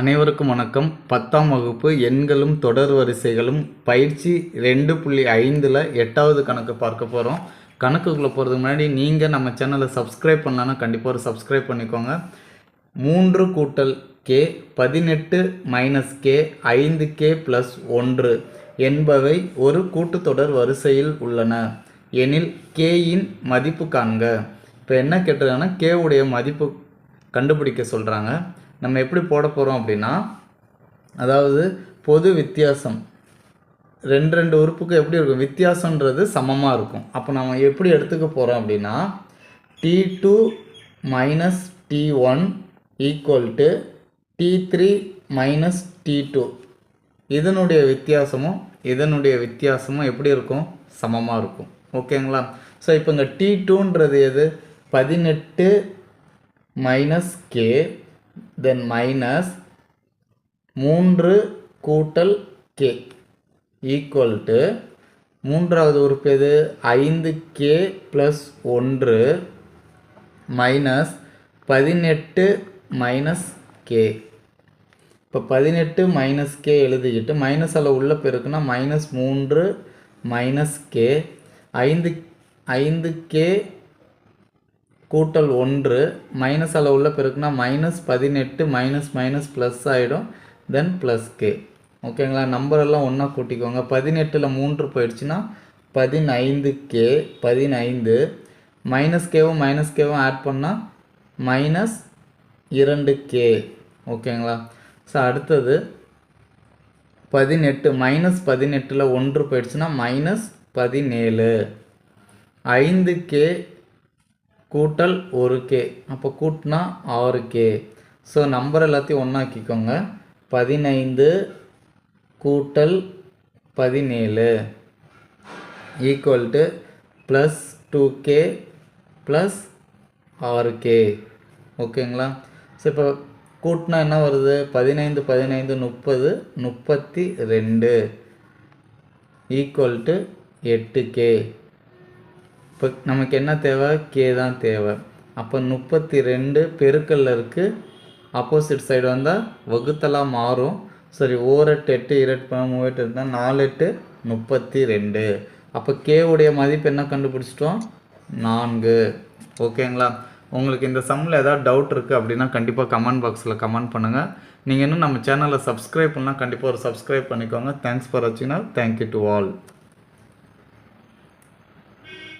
அனைவருக்கும் வணக்கம். பத்தாம் வகுப்பு எண்களும் தொடர் வரிசைகளும் பயிற்சி ரெண்டு புள்ளி ஐந்தில் எட்டாவது கணக்கு பார்க்க போகிறோம் கணக்குக்குள்ளே போகிறதுக்கு முன்னாடி நீங்கள் நம்ம சேனலை சப்ஸ்கிரைப் பண்ணலன்னா கண்டிப்பாக ஒரு சப்ஸ்கிரைப் பண்ணிக்கோங்க. மூன்று கூட்டல் கே பதினெட்டு மைனஸ் கே ஐந்து கே ப்ளஸ் ஒன்று என்பவை ஒரு கூட்டுத்தொடர் வரிசையில் உள்ளன. எனில் கேயின் மதிப்பு காண்க. இப்போ என்ன கேட்டிருக்காங்கன்னா கே உடைய மதிப்பு கண்டுபிடிக்க சொல்கிறாங்க நம்ம எப்படி போட போகிறோம் அப்படின்னா அதாவது பொது வித்தியாசம். ரெண்டு ரெண்டு உறுப்புக்கு எப்படி இருக்கும்? வித்தியாசன்றது சமமாக இருக்கும். அப்போ நம்ம எப்படி எடுத்துக்க போகிறோம் அப்படின்னா T two minus T one equal to T three minus T two இதனுடைய வித்தியாசமும் இதனுடைய வித்தியாசமும் எப்படி இருக்கும்? சமமாக இருக்கும். ஓகேங்களா? ஸோ இப்போ இங்கே டி டூன்றது எது? பதினெட்டு மைனஸ் கே தென் மைனஸ் மூன்று கூட்டல் கே ஈக்குவல் டு மூன்றாவது உறுப்பு எது? ஐந்து கே ப்ளஸ் ஒன்று மைனஸ் பதினெட்டு மைனஸ் கே இப்போ பதினெட்டு மைனஸ் கே எழுதிக்கிட்டு மைனஸ் அளவு உள்ள பெருக்குன்னா மைனஸ் மூன்று மைனஸ் கே ஐந்து ஐந்து கே கூட்டல் ஒன்று மைனஸ் அளவில் பிறகுனா பெருக்குனா மைனஸ் பதினெட்டு மைனஸ் மைனஸ் ப்ளஸ் ஆகிடும் தென் ப்ளஸ் கே ஓகேங்களா நம்பரெல்லாம் ஒன்றா கூட்டிக்கோங்க. பதினெட்டில் மூன்று போயிடுச்சுன்னா பதினைந்து கே பதினைந்து. மைனஸ் கேவும் மைனஸ் கேவும் ஆட் பண்ணால் மைனஸ் இரண்டு கே ஓகேங்களா ஸோ அடுத்தது பதினெட்டு மைனஸ் பதினெட்டில் ஒன்று போயிடுச்சுன்னா மைனஸ் பதினேழு. ஐந்து கே கூட்டல் ஒரு கே. அப்போ கூட்டினா ஆறு கே. ஸோ நம்பர் எல்லாத்தையும் ஒன்றாக்கிக்கோங்க பதினைந்து கூட்டல் பதினேழு equal to plus two K plus ஆறு கே ஓகேங்களா ஸோ இப்போ கூட்டினா என்ன வருது? பதினைந்து பதினைந்து முப்பது முப்பத்தி ரெண்டு ஈக்குவல் டு எட்டு கே இப்போ நமக்கு என்ன தேவை? கே தான் தேவை. அப்போ முப்பத்தி ரெண்டு பெருக்கல்ல இருக்குது ஆப்போசிட் சைடு வந்தால் வகுத்தலாம் மாறும். சரி ஓரெட்டு எட்டு இரட்டு பணம் மூவெட்டு இருந்தால் நாலு எட்டு முப்பத்தி ரெண்டு அப்போ கே உடைய மதிப்பு என்ன கண்டுபிடிச்சிட்டோம்? நான்கு. ஓகேங்களா? உங்களுக்கு இந்த சம்மில் ஏதாவது டவுட் இருக்குது அப்படின்னா கண்டிப்பாக கமெண்ட் பாக்ஸில் கமெண்ட் பண்ணுங்கள் நீங்கள் இன்னும் நம்ம சேனலை சப்ஸ்கிரைப் பண்ணால் கண்டிப்பாக ஒரு சப்ஸ்கிரைப் பண்ணிக்கோங்க. தேங்க்ஸ் ஃபார் வாட்சிங்னா தேங்க்யூ டு ஆல்